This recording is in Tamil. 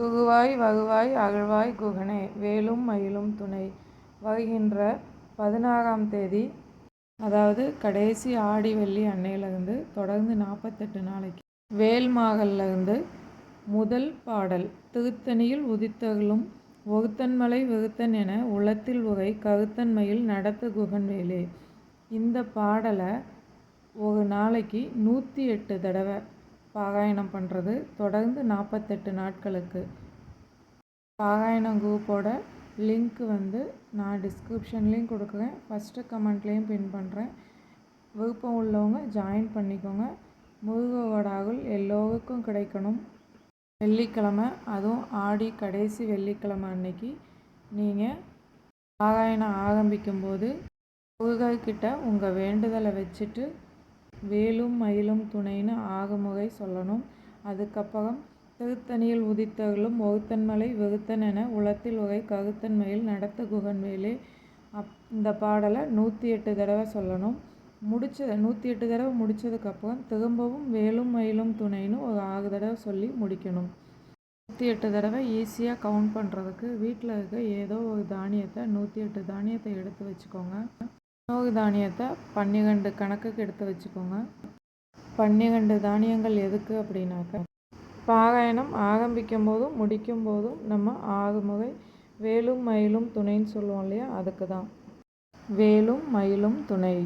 குகுவாய் வகுவாய் அகழ்வாய் குகனே வேலும் மயிலும் துணை. வருகின்ற பதினாறாம் தேதி அதாவது கடைசி ஆடி வெள்ளி அன்னையிலேருந்து தொடர்ந்து நாற்பத்தெட்டு நாளைக்கு வேல்மாகல்லேருந்து முதல் பாடல் திருத்தணியில் உதித்தகளும் ஒருத்தன்மலை விருத்தன் என உளத்தில் உரை கருத்தன்மையில் நடத்து குகன் வேலே இந்த பாடலை ஒரு நாளைக்கு நூற்றி எட்டு தடவை பாராயணம் பண்ணுறது தொடர்ந்து நாற்பத்தெட்டு நாட்களுக்கு. பாராயணம் குரூப்போட லிங்க் வந்து நான் டிஸ்கிரிப்ஷன்லேயும் கொடுக்குறேன். ஃபஸ்ட்டு கமெண்ட்லேயும் பின் பண்ணுறேன் விருப்பம் உள்ளவங்க ஜாயின் பண்ணிக்கோங்க. முருகரோட அருள் எல்லோருக்கும் கிடைக்கணும். வெள்ளிக்கிழமை அதுவும் ஆடி கடைசி வெள்ளிக்கிழமை அன்னைக்கு நீங்கள் பாராயணம் ஆரம்பிக்கும்போது முருகர்கிட்ட உங்கள் வேண்டுதலை வச்சுட்டு வேலும் மயிலும் துணைன்னு ஆகமுகை சொல்லணும். அதுக்கப்புறம் திருத்தணியில் உதித்தருளும் ஒருத்தன்மலை வெறுத்தன் என உளத்தில் உரை கருத்தன்மையில் நடத்த குகன் வேலே அப் இந்த பாடலை நூற்றி எட்டு தடவை சொல்லணும். முடிச்ச நூற்றி எட்டு தடவை முடித்ததுக்கப்புறம் திரும்பவும் வேலும் மயிலும் துணைன்னு ஒரு ஆறு தடவை சொல்லி முடிக்கணும். நூற்றி எட்டு தடவை ஈஸியாக கவுண்ட் பண்ணுறதுக்கு வீட்டில் இருக்க ஏதோ ஒரு தானியத்தை நூற்றி எட்டு தானியத்தை எடுத்து வச்சுக்கோங்க. உணவு தானியத்தை பன்னிரெண்டு கணக்குக்கு எடுத்து வச்சுக்கோங்க. பன்னிரெண்டு தானியங்கள் எதுக்கு அப்படின்னாக்க பாராயணம் ஆரம்பிக்கும் போதும் முடிக்கும் போதும் நம்ம ஆறு முறை வேலும் மயிலும் துணைன்னு சொல்லுவோம் இல்லையா? அதுக்கு தான் வேலும் மயிலும் துணை.